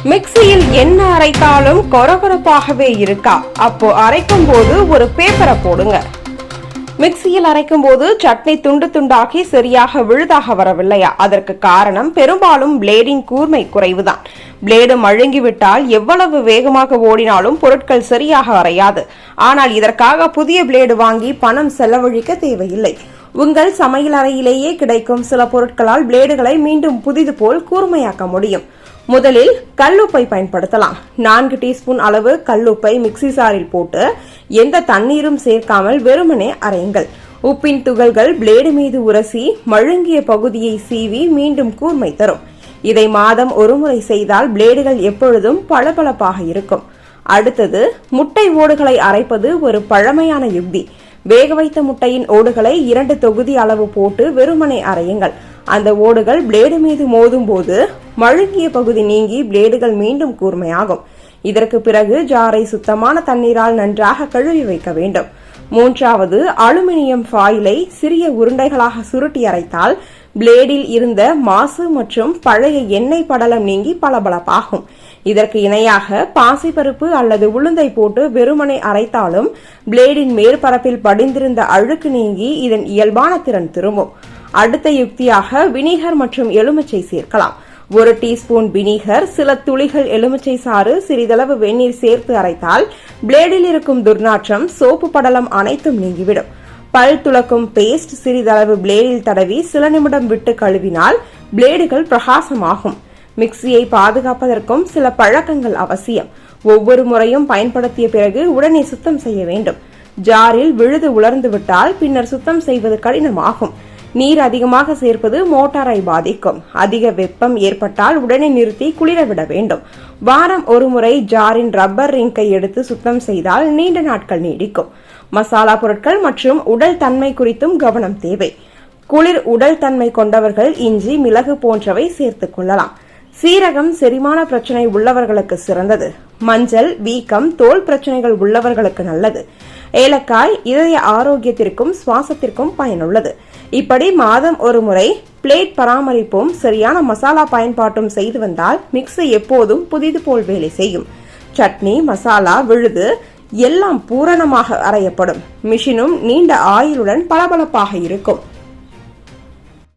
மிக்சியில் என்ன அரைத்தாலும் கொரகொரப்பாகவே இருக்கா? அப்போ அரைக்கும் போது ஒரு பேப்பரை போடுங்க. மிக்சியில் அரைக்கும் போது சட்னி துண்டு துண்டாகி சரியாக விழுதாக வரவில்லையா? அதற்கு காரணம் பெரும்பாலும் பிளேடின் கூர்மை குறைவுதான். பிளேடு மழுங்கிவிட்டால் எவ்வளவு வேகமாக ஓடினாலும் பொருட்கள் சரியாக அரையாது. ஆனால் இதற்காக புதிய பிளேடு வாங்கி பணம் செலவழிக்க தேவையில்லை. உங்கள் சமையல் அறையிலேயே கிடைக்கும் சில பொருட்களால் பிளேடுகளை மீண்டும் புதிது போல் கூர்மையாக்க முடியும். முதலில் கல்லுப்பை பயன்படுத்தலாம். நான்கு டீஸ்பூன் அளவு கல்லுப்பை மிக்ஸி சாரில் போட்டு எந்த தண்ணீரும் சேர்க்காமல் வெறுமனே அரையுங்கள். உப்பின் துகள்கள் பிளேடு மீது உரசி மழுங்கிய பகுதியை சீவி மீண்டும் கூர்மை தரும். இதை மாதம் ஒருமுறை செய்தால் பிளேடுகள் எப்பொழுதும் பளபளப்பாக இருக்கும். அடுத்தது முட்டை ஓடுகளை அரைப்பது ஒரு பழமையான யுக்தி. வேக வைத்த முட்டையின் ஓடுகளை இரண்டு தொகுதி அளவு போட்டு வெறுமனை அரையுங்கள். அந்த ஓடுகள் பிளேடு மீது மோதும் போது மழுங்கிய பகுதி நீங்கி பிளேடுகள் மீண்டும் கூர்மையாகும். இதற்கு பிறகு ஜாரை சுத்தமான தண்ணீரால் நன்றாக கழுவி வைக்க வேண்டும். மூன்றாவது அலுமினியம் ஃபாயிலை சிறிய உருண்டைகளாக சுருட்டி அரைத்தால் பிளேடில் இருந்த மாசு மற்றும் பழைய எண்ணெய் படலம் நீங்கி பளபளப்பாகும். இதற்கு இணையாக பாசிப்பருப்பு அல்லது உளுந்தை போட்டு வெறுமனை அரைத்தாலும் பிளேடின் மேற்பரப்பில் படிந்திருந்த அழுக்கு நீங்கி இதன் இயல்பான திறன் திரும்பும். அடுத்த யுக்தியாக வினிகர் மற்றும் எலுமிச்சை சேர்க்கலாம். ஒரு டீஸ்பூன் வினிகர் சில துளிகள் எலுமிச்சை சாறு சிறிதளவு வெந்நீர் சேர்த்து அரைத்தால் பிளேடில் இருக்கும் துர்நாற்றம் சோப்பு படலம் அனைத்தும் நீங்கிவிடும். பல் துளக்கும் பேஸ்ட் சிறிதளவு பிளேடில் தடவி சில நிமிடம் விட்டு கழுவினால் பிளேடுகள் பிரகாசமாகும். மிக்சியை பாதுகாப்பதற்கும் சில பழக்கங்கள் அவசியம். ஒவ்வொரு முறையும் பயன்படுத்திய பிறகு உடனே சுத்தம் செய்ய வேண்டும். ஜாரில் விழுது உலர்ந்து விட்டால் பின்னர் சுத்தம் செய்வது கடினமாகும். நீர் அதிகமாக சேர்ப்பது மோட்டாரை பாதிக்கும். அதிக வெப்பம் ஏற்பட்டால் உடனே நிறுத்தி குளிரவிட வேண்டும். வாரம் ஒரு முறை ஜாரின் ரப்பர் ரிங்கை எடுத்து சுத்தம் செய்தால் நீண்ட நாட்கள் நீடிக்கும். மசாலா பொருட்கள் மற்றும் உடல் தன்மை குறித்தும் கவனம் தேவை. குளிர் உடல் தன்மை கொண்டவர்கள் இஞ்சி மிளகு போன்றவை சேர்த்துக் கொள்ளலாம். சீரகம் செரிமான பிரச்சனை உள்ளவர்களுக்கு சிறந்தது. மஞ்சள் வீக்கம் தோல் பிரச்சனைகள் உள்ளவர்களுக்கு நல்லது. ஏலக்காய் இதய ஆரோக்கியத்திற்கும் சுவாசத்திற்கும் பயனுள்ளது. இப்படி மாதம் ஒரு முறை பிளேட் பராமரிப்பும் சரியான மசாலா பயன்பாட்டும் செய்து வந்தால் மிக்ஸி எப்போதும் புதிது போல் வேலை செய்யும். சட்னி மசாலா விழுது எல்லாம் பூரணமாக அறையப்படும் மிஷினும் நீண்ட ஆயுளுடன் பளபளப்பாக இருக்கும்.